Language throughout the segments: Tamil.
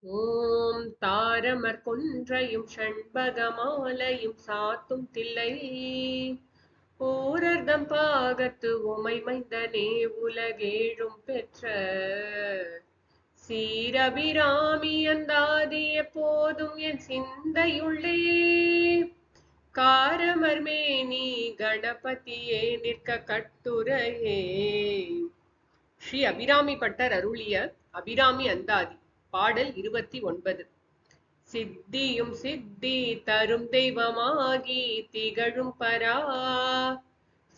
ஓம் தாரமர் கொன்றையும் ஷண்பகமாலையும் சாத்தும் தில்லை. ஓரர்தம் பாகத்து உமை மைந்தனே உலகேழும் பெற்ற. சீரபிராமி அந்தாதி எப்போதும் என் சிந்தையுள்ளே. காரமர் மேனி கணபதியே நிற்க கட்டுரையே. ஸ்ரீ அபிராமி பட்டர் அருளிய அபிராமி அந்தாதி. பாடல் இருபத்தி ஒன்பது. சித்தியும் சித்தி தரும் தெய்வமாகி திகழும் பரா.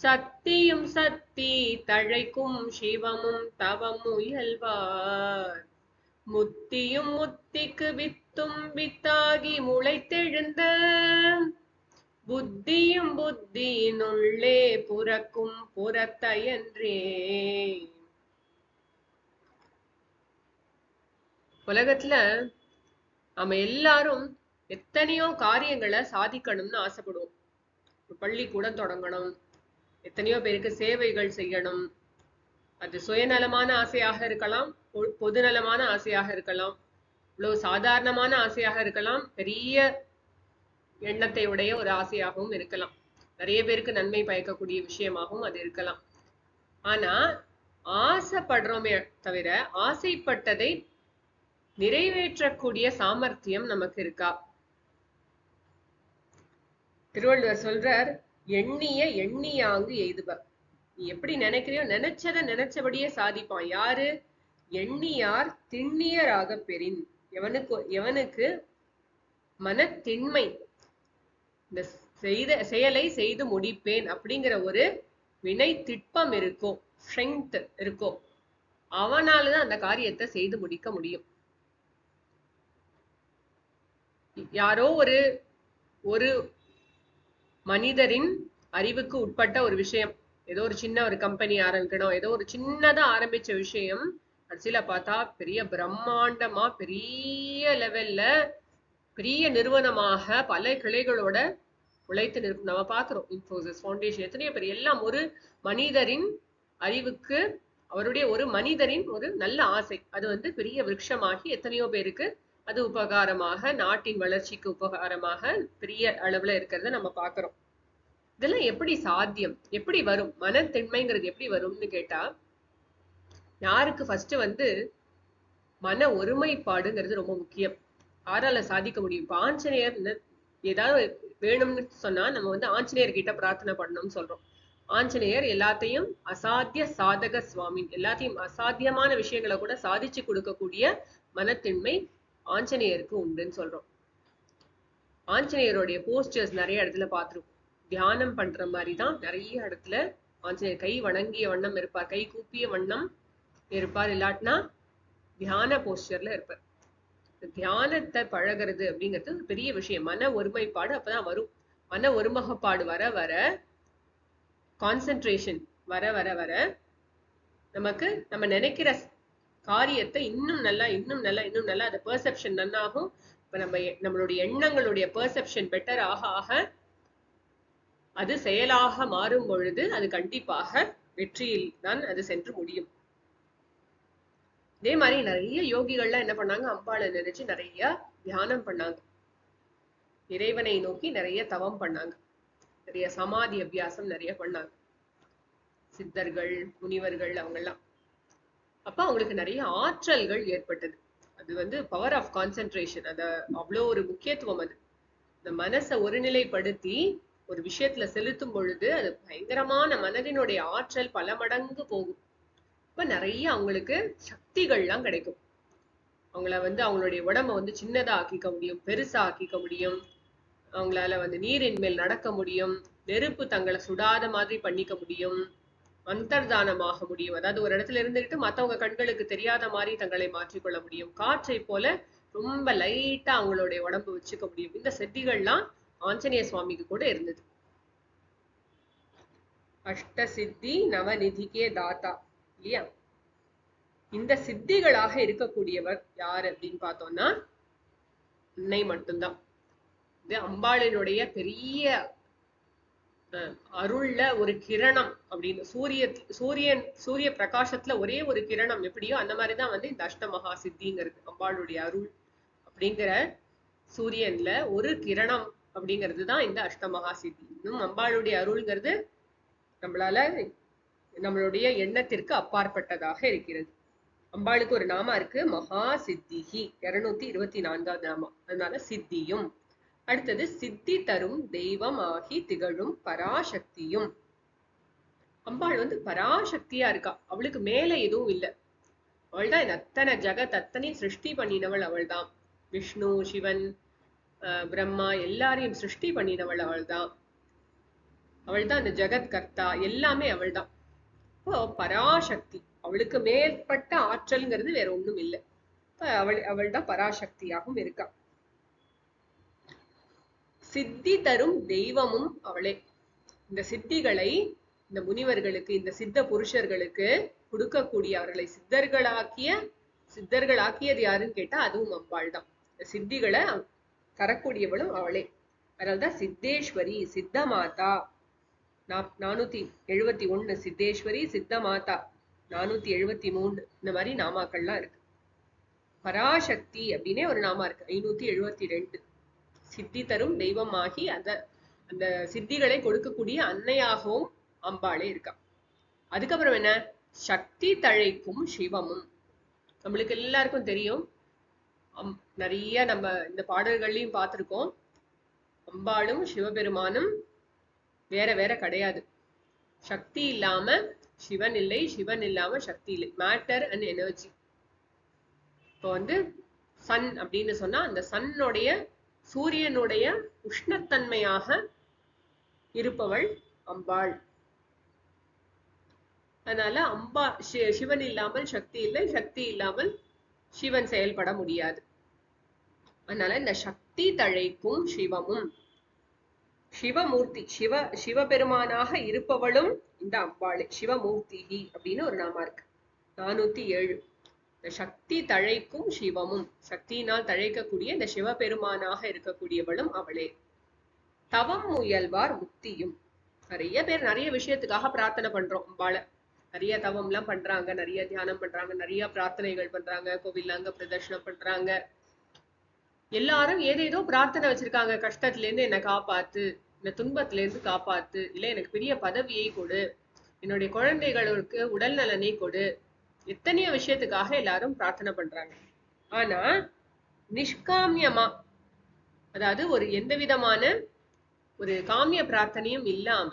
சத்தியும் சத்தி தழைக்கும் சிவமும் தவம் முயல்வார் முத்தியும் முத்திக்கு வித்தும் வித்தாகி முளைத்தெழுந்த. புத்தியும் புத்தியினுள்ளே புறக்கும் புறத்தயன்றே. உலகத்துல நம்ம எல்லாரும் எத்தனையோ காரியங்களை சாதிக்கணும்னு ஆசைப்படுவோம். பள்ளிக்கூடம் தொடங்கணும். எத்தனையோ பேருக்கு சேவைகள் செய்யணும். அது சுயநலமான ஆசையாக இருக்கலாம் பொ- பொதுநலமான ஆசையாக இருக்கலாம் இவ்வளவு சாதாரணமான ஆசையாக இருக்கலாம் பெரிய எண்ணத்தை உடைய ஒரு ஆசையாகவும் இருக்கலாம். நிறைய பேருக்கு நன்மை பயக்கக்கூடிய விஷயமாகவும் அது இருக்கலாம். ஆனா ஆசைப்படுறோமே தவிர ஆசைப்பட்டதை நிறைவேற்றக்கூடிய சாமர்த்தியம் நமக்கு இருக்கா? திருவள்ளுவர் சொல்றார் எண்ணிய எண்ணியாங்கு எய்துப நீ எப்படி நினைக்கிறியோ நினைச்சத நினைச்சபடியே சாதிப்பான். யாரு? எண்ணியார் திண்ணியராக பெறின். எவனுக்கு எவனுக்கு? மனத்திண்மை. இந்த செய்த செயலை செய்து முடிப்பேன் அப்படிங்கிற ஒரு வினை திட்பம் இருக்கோ ஸ்ட்ரென்த் இருக்கோ அவனாலதான் அந்த காரியத்தை செய்து முடிக்க முடியும். யாரோ ஒரு ஒரு மனிதரின் அறிவுக்கு உட்பட்ட ஒரு விஷயம். ஏதோ ஒரு சின்ன ஒரு கம்பெனி ஆரம்பிக்கணும் ஏதோ ஒரு சின்னதா ஆரம்பிச்ச விஷயம். கடைசியில பார்த்தா பெரிய பிரம்மாண்டமா பெரிய லெவல்ல பெரிய நிறுவனமாக பல கிளைகளோட உழைத்து நிற்கும் நம்ம பார்க்கிறோம். இன்ஃபோசிஸ் ஃபவுண்டேஷன் எத்தனையோ பேர். எல்லாம் ஒரு மனிதரின் அறிவுக்கு அவருடைய ஒரு மனிதரின் ஒரு நல்ல ஆசை. அது வந்து பெரிய விருட்சமாகி எத்தனையோ பேருக்கு அது உபகாரமாக நாட்டின் வளர்ச்சிக்கு உபகாரமாக பெரிய அளவுல இருக்கிறத நம்ம பார்க்கிறோம். இதெல்லாம் எப்படி சாத்தியம்? எப்படி வரும்? மனத்திண்மைங்கிறது எப்படி வரும்னு கேட்டா யாருக்கு ஃபர்ஸ்ட் வந்து மன ஒருமைப்பாடுங்கிறது ரொம்ப முக்கியம். யாரால சாதிக்க முடியும்? இப்ப ஆஞ்சநேயர் ஏதாவது வேணும்னு சொன்னா நம்ம வந்து ஆஞ்சநேயர் கிட்ட பிரார்த்தனை பண்ணணும்னு சொல்றோம். ஆஞ்சநேயர் எல்லாத்தையும் அசாத்திய சாதக சுவாமி எல்லாத்தையும் அசாத்தியமான விஷயங்களை கூட சாதிச்சு கொடுக்கக்கூடிய மனத்திண்மை ஆஞ்சநேயருக்கு உண்டுன்னு சொல்றோம். ஆஞ்சநேயருடைய போஸ்டர்ஸ் நிறைய இடத்துல பார்த்திருக்கோம். தியானம் பண்ற மாதிரி தான் நிறைய இடத்துல ஆஞ்சநேயர் கை வணங்கிய வண்ணம் இருப்பார். கை கூப்பிய வண்ணம் இருப்பார். இல்லாட்டினா தியான போஸ்டர்ல இருப்பார். தியானத்தை பழகிறது அப்படிங்கிறது ஒரு பெரிய விஷயம். மன ஒருமைப்பாடு அப்பதான் வரும். மன ஒருமுகப்பாடு வர வர கான்சென்ட்ரேஷன் வர வர வர நமக்கு நம்ம நினைக்கிற காரியத்தை இன்னும் நல்லா இன்னும் நல்லா இன்னும் நல்லா அந்த பெர்செப்ஷன் நன்னாகும். இப்ப நம்ம நம்மளுடைய எண்ணங்களுடைய பெர்செப்ஷன் பெட்டர் ஆக ஆக அது செயலாக மாறும் பொழுது அது கண்டிப்பாக வெற்றியில் தான் அது சென்று முடியும். இதே மாதிரி நிறைய யோகிகள்லாம் என்ன பண்ணாங்க? அம்பாளை நினைச்சு நிறைய தியானம் பண்ணாங்க. இறைவனை நோக்கி நிறைய தவம் பண்ணாங்க. நிறைய சமாதி அபியாசம் நிறைய பண்ணாங்க. சித்தர்கள் முனிவர்கள் அவங்கெல்லாம். அப்ப அவங்களுக்கு நிறைய ஆற்றல்கள் ஏற்பட்டது. அது வந்து பவர் ஆஃப் கான்சென்ட்ரேஷன் அத அவ்வளோ ஒரு முக்கியத்துவம் அது. இந்த மனசை ஒருநிலைப்படுத்தி ஒரு விஷயத்துல செலுத்தும் பொழுது அது பயங்கரமான மனதினுடைய ஆற்றல் பல மடங்கு போகும். இப்ப நிறைய அவங்களுக்கு சக்திகள்லாம் கிடைக்கும். அவங்கள வந்து அவங்களுடைய உடம்ப வந்து சின்னதா ஆக்கிக்க முடியும் பெருசா ஆக்கிக்க முடியும். அவங்களால வந்து நீரின் மேல் நடக்க முடியும். நெருப்பு தங்களை சுடாத மாதிரி பண்ணிக்க முடியும். அந்தர்தானமாக முடியும். அதாவது ஒரு இடத்துல இருந்துகிட்டு மத்தவங்க கண்களுக்கு தெரியாத மாதிரி தங்களை மாற்றிக்கொள்ள முடியும். காற்றை போல ரொம்ப லைட்டா அவங்களுடைய உடம்பு வச்சுக்க முடியும். இந்த சித்திகள்லாம் ஆஞ்சநேய சுவாமிக்கு கூட இருந்தது. அஷ்ட சித்தி நவநிதிக்கே தாத்தா. இல்லையா? இந்த சித்திகளாக இருக்கக்கூடியவர் யார் அப்படின்னு பார்த்தோம்னா அன்னை மட்டும்தான். இது அம்பாளினுடைய பெரிய அருள்ல ஒரு கிரணம் அப்படின்னு சூரிய சூரியன் சூரிய பிரகாசத்துல ஒரே ஒரு கிரணம் எப்படியோ அந்த மாதிரிதான் வந்து இந்த அஷ்டமகா சித்திங்கிறது அம்பாளுடைய அருள் அப்படிங்கிற சூரியன்ல ஒரு கிரணம் அப்படிங்கிறது தான் இந்த அஷ்டமகா சித்தி இன்னும் அம்பாளுடைய அருள்ங்கிறது நம்மளால நம்மளுடைய எண்ணத்திற்கு அப்பாற்பட்டதாக இருக்கிறது. அம்பாளுக்கு ஒரு நாமா இருக்கு மகா சித்திகி இருநூத்தி இருபத்தி நான்காவது நாமா. அதனால சித்தியும். அடுத்தது சித்தி தரும் தெய்வம் ஆகி திகழும் பராசக்தியும். அம்பாள் வந்து பராசக்தியா இருக்கா? அவளுக்கு மேல எதுவும் இல்லை. அவள்தான் தான் அத்தனை ஜகத் அத்தனையும் சிருஷ்டி பண்ணினவள் அவள் தான் விஷ்ணு சிவன் பிரம்மா எல்லாரையும் சிருஷ்டி பண்ணினவள் அவள் தான் அவள் தான் இந்த ஜெகத் கர்த்தா எல்லாமே அவள்தான். இப்போ பராசக்தி அவளுக்கு மேற்பட்ட ஆற்றல்ங்கிறது வேற ஒண்ணும் இல்லை. இப்ப அவள் அவள் தான் பராசக்தியாகவும் இருக்கா. சித்தி தரும் தெய்வமும் அவளே. இந்த சித்திகளை இந்த முனிவர்களுக்கு இந்த சித்த புருஷர்களுக்கு கொடுக்கக்கூடிய அவர்களை சித்தர்களாக்கிய சித்தர்களாக்கியது யாருன்னு கேட்டா அதுவும் அம்பாள் தான் இந்த சித்திகளை தரக்கூடியவளும் அவளே. அதனால்தான் சித்தேஸ்வரி சித்த மாதா நா- நானூத்தி எழுபத்தி ஒண்ணு சித்தேஸ்வரி சித்த மாதா நானூத்தி எழுபத்தி மூணு இந்த மாதிரி நாமாக்கள்லாம் இருக்கு. பராசக்தி அப்படின்னே ஒரு நாமா இருக்கு. ஐநூத்தி எழுபத்தி ரெண்டு. சித்தி தரும் தெய்வமாகி அந்த அந்த சித்திகளை கொடுக்கக்கூடிய அன்னையாகவும் அம்பாளே இருக்கா. அதுக்கப்புறம் என்ன? சக்தி தழைக்கும் சிவமும். நம்மளுக்கு எல்லாருக்கும் தெரியும். நிறைய நம்ம இந்த பாடல்கள்லையும் பார்த்துருக்கோம். அம்பாளும் சிவபெருமானும் வேற வேற கிடையாது. சக்தி இல்லாம சிவன் இல்லை சிவன் இல்லாம சக்தி இல்லை. மேட்டர் அண்ட் எனர்ஜி இப்போ வந்து சன் அப்படின்னு சொன்னா அந்த சன்னுடைய சூரியனுடைய உஷ்ணத்தன்மையாக இருப்பவள் அம்பாள். அதனால அம்பா சிவன் இல்லாமல் சக்தி இல்லை சக்தி இல்லாமல் சிவன் செயல்பட முடியாது. அதனால இந்த சக்தி தழைக்கும் சிவமும் சிவமூர்த்தி சிவ சிவபெருமானாக இருப்பவளும் இந்த அம்பாளே சிவமூர்த்தி அப்படின்னு ஒரு நாமா இருக்கு. நானூத்தி ஏழு. இந்த சக்தி தழைக்கும் சிவமும் சக்தியினால் தழைக்கக்கூடிய இந்த சிவபெருமானாக இருக்கக்கூடியவளும் அவளே. தவம் முயல்வார் முக்தியும். நிறைய பேர் நிறைய விஷயத்துக்காக பிரார்த்தனை பண்றோம் அம்பாளை நிறைய தவம் எல்லாம் பண்றாங்க நிறைய தியானம் பண்றாங்க நிறைய பிரார்த்தனைகள் பண்றாங்க கோவில்ல அங்க பிரதர்ஷனம் பண்றாங்க. எல்லாரும் ஏதேதோ பிரார்த்தனை வச்சிருக்காங்க. கஷ்டத்துல இருந்து என்னை காப்பாத்து இந்த துன்பத்துல இருந்து காப்பாத்து இல்ல எனக்கு பெரிய பதவியை கொடு என்னுடைய குழந்தைகளுக்கு உடல் நலனை கொடு எத்தனையோ விஷயத்துக்காக எல்லாரும் பிரார்த்தனை பண்றாங்க. ஆனா நிஷ்காமியமா அதாவது ஒரு எந்த விதமான ஒரு காமிய பிரார்த்தனையும் இல்லாம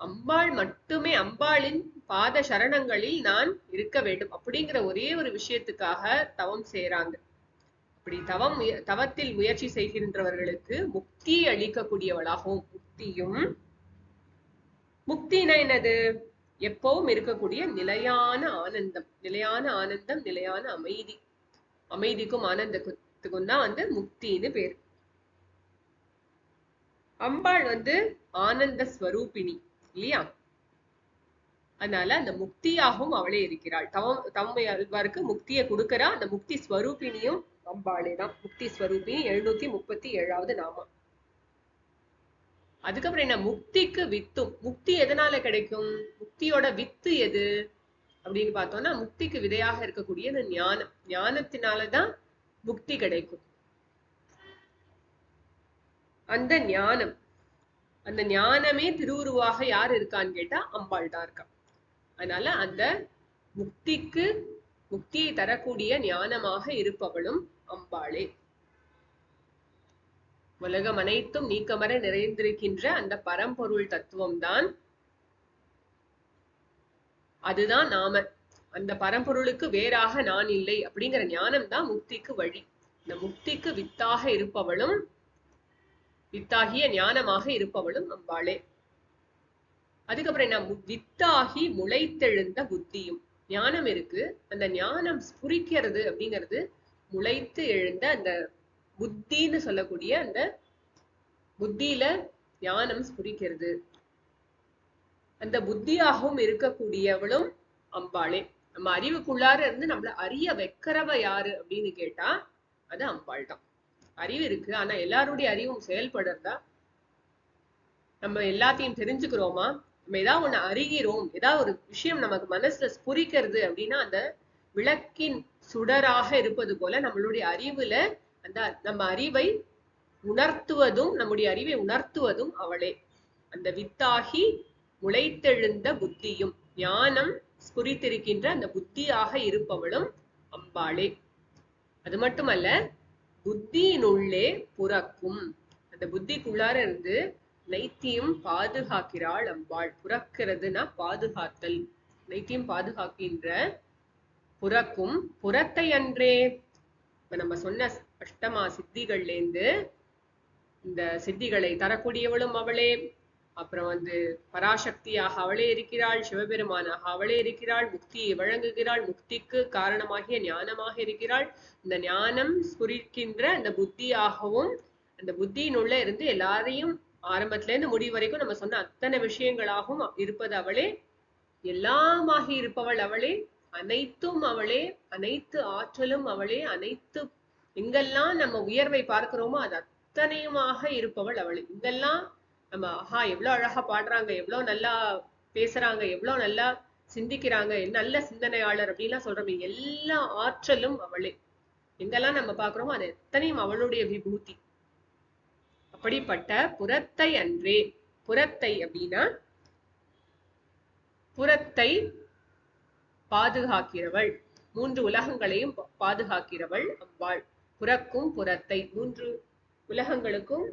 அம்பாள் மட்டுமே அம்பாளின் பாத சரணங்களில் நான் இருக்க வேண்டும் அப்படிங்கிற ஒரே ஒரு விஷயத்துக்காக தவம் செய்யறாங்க அப்படி தவம் தவத்தில் முயற்சி செய்கின்றவர்களுக்கு முக்தி அளிக்கக்கூடியவளாகவும் முக்தியும் முக்தினா என்னது? எப்பவும் இருக்கக்கூடிய நிலையான ஆனந்தம் நிலையான ஆனந்தம் நிலையான அமைதி. அமைதிக்கும் ஆனந்தத்துக்கும் தான் வந்து முக்தின்னு பேர். அம்பாள் வந்து ஆனந்த ஸ்வரூபிணி இல்லையா? அதனால அந்த முக்தியாகவும் அவளே இருக்கிறாள். தவம் அல்வாருக்கு முக்தியை கொடுக்கறா. அந்த முக்தி ஸ்வரூபிணியும் அம்பாளே தான். முக்தி ஸ்வரூபிணி எழுநூத்தி முப்பத்தி ஏழாவது நாமா அதுக்கப்புறம் என்ன? முக்திக்கு வித்தும். முக்தி எதனால கிடைக்கும்? முக்தியோட வித்து எது? அப்படின்னு பார்த்தோம்னா முக்திக்கு விதையாக இருக்கக்கூடிய ஞானம். ஞானத்தினாலதான் முக்தி கிடைக்கும். அந்த ஞானம். அந்த ஞானமே திருவுருவாக யார் இருக்கான்னு கேட்டா அம்பாள் தான் இருக்கா. அதனால அந்த முக்திக்கு முக்தியை தரக்கூடிய ஞானமாக இருப்பவளும் அம்பாளே. உலகம் அனைத்தும் நீக்கமர நிறைந்திருக்கின்ற அந்த பரம்பொருள் தத்துவம் தான் அதுதான் நாம. அந்த பரம்பொருளுக்கு வேறாக நான் இல்லை அப்படிங்கிற ஞானம் தான் முக்திக்கு வழி. இந்த முக்திக்கு வித்தாக இருப்பவளும் வித்தாகிய ஞானமாக இருப்பவளும் அம்பாளே. அதுக்கப்புறம் என்ன? வித்தாகி முளைத்தெழுந்த புத்தியும். ஞானம் இருக்கு. அந்த ஞானம் ஸ்புரிக்கிறது அப்படிங்கிறது முளைத்து எழுந்த அந்த புத்தின்னு சொல்லக்கூடிய அந்த புத்தியில ஞானம் ஸ்புரிக்கிறது. அந்த புத்தியாகவும் இருக்கக்கூடியவளும் அம்பாளே. நம்ம அறிவுக்குள்ளார இருந்து நம்மள அறிய வைக்கிறவ யாரு அப்படின்னு கேட்டா அது அம்பாள் தான் அறிவு இருக்கு ஆனா எல்லாருடைய அறிவும் செயல்படுறதா? நம்ம எல்லாத்தையும் தெரிஞ்சுக்கிறோமா? நம்ம ஏதாவது ஒண்ணு அறிகிறோம் ஏதாவது ஒரு விஷயம் நமக்கு மனசுல ஸ்புரிக்கிறது அப்படின்னா அந்த விளக்கின் சுடராக இருப்பது போல நம்மளுடைய அறிவுல அந்த நம்ம அறிவை உணர்த்துவதும் நம்முடைய அறிவை உணர்த்துவதும் அவளே. அந்த வித்தாகி முளைத்தெழுந்த புத்தியும் ஞானம் குறித்திருக்கின்ற அந்த புத்தியாக இருப்பவளும் அம்பாளே. அது மட்டுமல்ல புத்தியினுள்ளே புறக்கும். அந்த புத்திக்குள்ளார இருந்து நைத்தியம் பாதுகாக்கிறாள் அம்பாள். புறக்கிறதுனா பாதுகாத்தல். நைத்தியம் பாதுகாக்கின்ற புறக்கும். புறத்தை அன்றே இப்ப நம்ம சொன்ன அஷ்டமா சித்திகள்ல இருந்து இந்த சித்திகளை தரக்கூடியவளும் அவளே. அப்புறம் வந்து பராசக்தியாக அவளே இருக்கிறாள் சிவபெருமானாக அவளே இருக்கிறாள் முக்தியை வழங்குகிறாள் முக்திக்கு காரணமாகிய ஞானமாக இருக்கிறாள். இந்த ஞானம் குறிக்கின்ற அந்த புத்தியாகவும் அந்த புத்தியினுள்ள இருந்து எல்லாரையும் ஆரம்பத்துல இருந்து முடிவு வரைக்கும் நம்ம சொன்ன அத்தனை விஷயங்களாகவும் இருப்பது அவளே. எல்லாமாகி இருப்பவள் அவளே. அனைத்தும் அவளே. அனைத்து ஆற்றலும் அவளே. அனைத்து எங்கெல்லாம் நம்ம உயர்வை பார்க்கிறோமோ அது அத்தனையுமாக இருப்பவள் அவளே. இங்கெல்லாம் நம்ம ஆஹா எவ்வளவு அழகா பாடுறாங்க எவ்வளவு நல்லா பேசுறாங்க எவ்வளவு நல்லா சிந்திக்கிறாங்க நல்ல சிந்தனையாளர் அப்படின்லாம் சொல்றோமே எல்லா ஆற்றலும் அவளே. எங்கெல்லாம் நம்ம பாக்குறோமோ அது எத்தனையும் அவளுடைய விபூதி. அப்படிப்பட்ட புறத்தை அன்றே. புறத்தை அப்படின்னா புறத்தை பாதுகாக்கிறவள். மூன்று உலகங்களையும் பா- பாதுகாக்கிறவள் அம்பாள். புறக்கும் புறத்தை மூன்று உலகங்களுக்கும்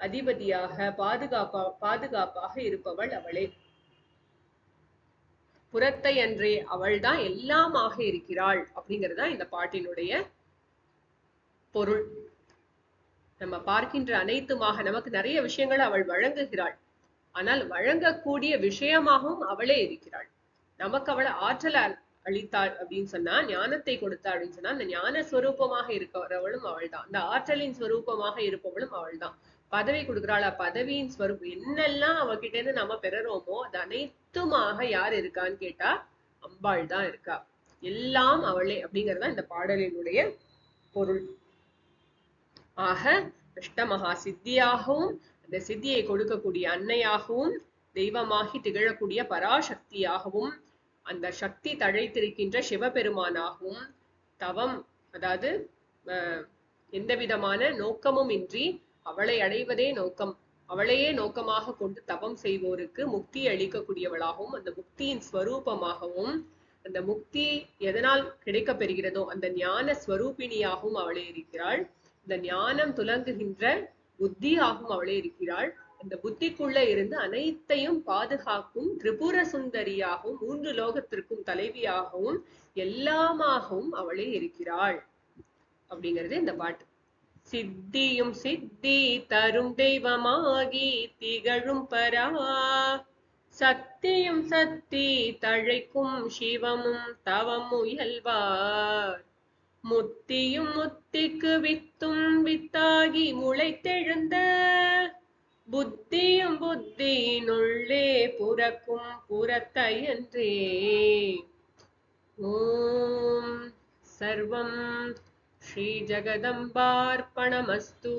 அதிபதியாக பாதுகாப்பா பாதுகாப்பாக இருப்பவள் அவளே. புறத்தை அன்றே அவள்தான் எல்லாமாக இருக்கிறாள் அப்படிங்கிறதுதான் இந்த பாட்டினுடைய பொருள். நம்ம பார்க்கின்ற அனைத்துமாக நமக்கு நிறைய விஷயங்களை அவள் வழங்குகிறாள். ஆனால் வழங்கக்கூடிய விஷயமாகவும் அவளே இருக்கிறாள். நமக்கு அவளை ஆற்றல அளித்தாள் அப்படின்னு சொன்னா ஞானத்தை கொடுத்தா அப்படின்னு சொன்னா அந்த ஞான ஸ்வரூபமாக இருக்கிறவளும் அவள்தான். அந்த ஆற்றலின் ஸ்வரூபமாக இருப்பவளும் அவள் தான் பதவி கொடுக்குறாளா? பதவியின் ஸ்வரூபம் என்னெல்லாம் அவகிட்ட இருந்து நம்ம பெறறோமோ அது அனைத்துமாக யார் இருக்கான்னு கேட்டா அம்பாள் தான் இருக்கா. எல்லாம் அவளே அப்படிங்கறதா இந்த பாடலினுடைய பொருள். ஆக அஷ்டமகா சித்தியாகவும் அந்த சித்தியை கொடுக்கக்கூடிய அன்னையாகவும் தெய்வமாகி திகழக்கூடிய பராசக்தியாகவும் அந்த சக்தி தழைத்திருக்கின்ற சிவபெருமானாகவும் தவம் அதாவது அஹ், எந்த விதமான நோக்கமும் இன்றி அவளை அடைவதே நோக்கம். அவளையே நோக்கமாக கொண்டு தவம் செய்வோருக்கு முக்தி அளிக்கக்கூடியவளாகவும் அந்த முக்தியின் ஸ்வரூபமாகவும் அந்த முக்தி எதனால் கிடைக்கப் பெறுகிறதோ அந்த ஞான ஸ்வரூபிணியாகவும் அவளே இருக்கிறாள். இந்த ஞானம் துலங்குகின்ற புத்தியாகவும் அவளே இருக்கிறாள். அந்த புத்திக்குள்ள இருந்து அனைத்தையும் பாதுகாக்கும் திரிபுர சுந்தரியாகவும் மூன்று லோகத்திற்கும் தலைவியாகவும் எல்லாமாகவும் அவளே இருக்கிறாள். அப்படிங்கிறது இந்த பாட்டு. சித்தியும் சித்தி தரும் தெய்வமாகி திகழும் பரா. சத்தியும் சத்தி தழைக்கும் சிவமும் தவம் முயல்வார் முத்தியும் முத்திக்கு வித்தும் வித்தாகி முளைத்தெழுந்த புத்தியும் புத்தியினுள்ளே புறக்கும் புறத்தையன்றே. ஓம் சர்வம் ஸ்ரீ ஜகதம்பார்ப்பணமஸ்து.